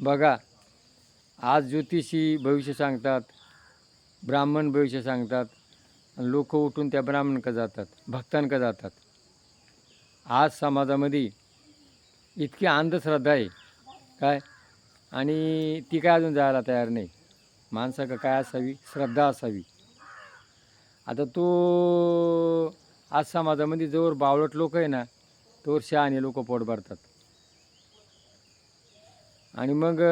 बघा आज ज्योतिषी भविष्य सांगतात ब्राह्मण भविष्य सांगतात आणि लोक उठून त्या ब्राह्मणकडे जातात भक्तांकडे जातात. आज समाजामध्ये इतकी अंधश्रद्धा आहे. काय? आणि ती काय अजून जायला तयार नाही. माणसाकडं काय असावी? श्रद्धा असावी. आता तो आज समाजामध्ये जोवर बावळट लोक आहे ना तोवर शहाणे लोक पोट भरतात. आणि मग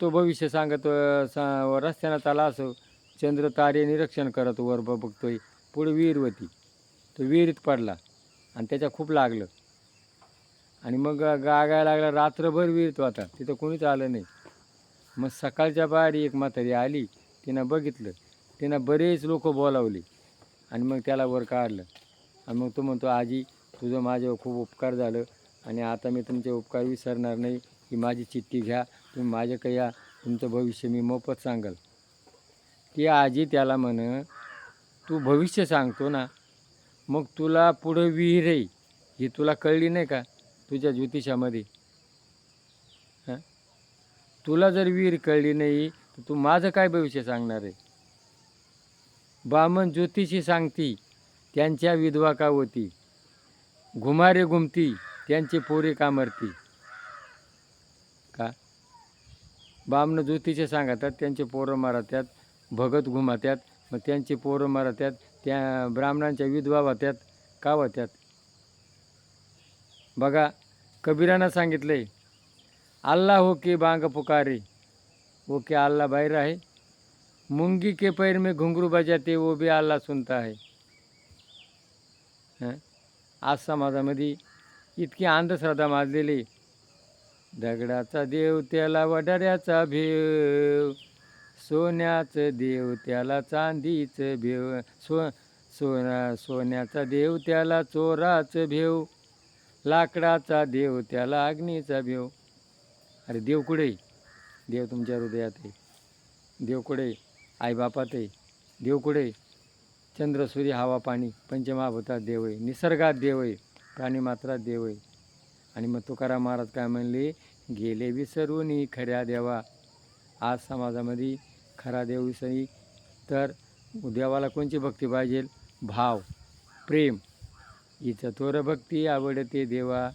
तो भविष्य सांगत सा रस्त्यानं चाला असो चंद्र तारे निरीक्षण करत वर ब- बघतोय पुढे विहीर होती. तो विहिरीत पडला आणि त्याच्या खूप लागलं. आणि मग गागायला लागला रात्रभर विहिरीत होता. तिथं कोणीच आलं नाही. मग सकाळच्या बाहेर एक म्हातारी आली तिनं बघितलं. तिनं बरेच लोक बोलावले. आणि मग त्याला वर काढलं. आणि मग तो म्हणतो आजी तुझं माझ्यावर खूप उपकार झालं आणि आता मी तुमचे उपकार विसरणार नाही. की माझी चिठ्ठी घ्या तुम्ही माझ्याकडे या तुमचं भविष्य मी मोफत सांगाल. ती आजी त्याला म्हण तू भविष्य सांगतो ना मग तुला पुढं विहीर आहे. ही तुला कळली नाही का तुझ्या ज्योतिषामध्ये? हां? तुला जर विहीर कळली नाही तर तू माझं काय भविष्य सांगणार आहे? बामण ज्योतिषी सांगती त्यांच्या विधवा का होती? घुमारे घुमती त्यांचे पोरे का मरती? का? बामनं ज्योतिषे सांगतात त्यांचे पोरं मारत्यात भगत घुमात्यात मग त्यांचे पोरं मारत्यात त्या ब्राह्मणांच्या विधवा होत्यात का होत्यात बघा कबीरानं सांगितलंय अल्ला हो के बांग पुकारे वो के अल्लाह बाहेर आहे मुंगी के पैर में घुंगरू बजाते वो भी अल्लाह सुनता आहे हं? आज समाजामध्ये इतकी अंधश्रद्धा माजलेली दगडाचा देव त्याला वडाऱ्याचा भेव. सोन्याचं देव त्याला चांदीचं भेव. सो सोना सोन्याचा देव त्याला चोराचं भेव. लाकडाचा देव त्याला अग्नीचा भेव. अरे देव कुठे देव तुमच्या हृदयात आहे. देव कुठे आईबापात आहे. देव कुठे आहे? चंद्र सूर्य हवा पाणी पंचमहाभूतात देव आहे. निसर्गात देव आहे. प्राणीमात्रात देव आहे. आणि मग तुकाराम महाराज काय म्हणले? गेले विसरूनी खऱ्या देवा. आज समाजामध्ये खरा देव विसरी. तर देवाला कोणची भक्ती पाहिजे? भाव प्रेम. हिचं तोर भक्ती आवडते देवा.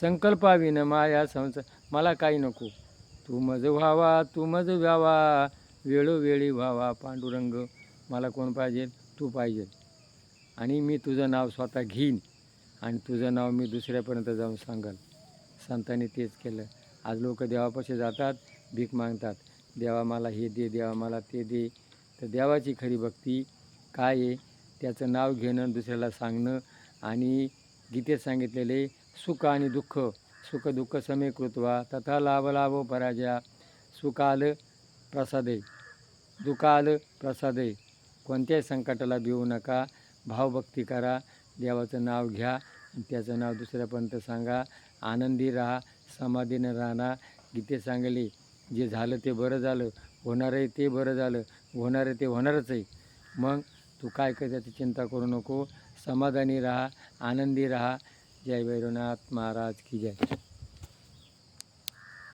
संकल्पाविन माया संस मला काही नको. तू मज व्हावा तू मज व्हावा वेळोवेळी व्हावा पांडुरंग. मला कोण पाहिजे? तू पाहिजे. आणि मी तुझं नाव स्वतः घेईन. आणि तुझं नाव मी दुसऱ्यापर्यंत जाऊन सांगाल संतांनी तेच केलं. आज लोक देवापाशी जातात भीक मागतात. देवा मला हे दे देवा मला ते दे. तर देवाची खरी भक्ती काय आहे? त्याचं नाव घेणं दुसऱ्याला सांगणं आणि गीतेत सांगितलेले सुख आणि दुःख. सुख दुःख समे कृत्वा तथा लाभ लाभ पराजया. सुख आलं प्रसादे. दुःख आलं प्रसादे. कोणत्याही संकटाला भिवू नका. भावभक्ती करा. देवाचं नाव घ्या आणि त्याचं नाव दुसऱ्यापर्यंत सांगा. आनंदी राहा समाधीनं राहणार. गीते सांगले जे झालं ते बरं झालं होणार आहे ते बरं झालं होणार आहे ते होणारच आहे मग तू काय कर त्याची चिंता करू नको. समाधानी राहा आनंदी राहा. जय भैरवनाथ महाराज की जय.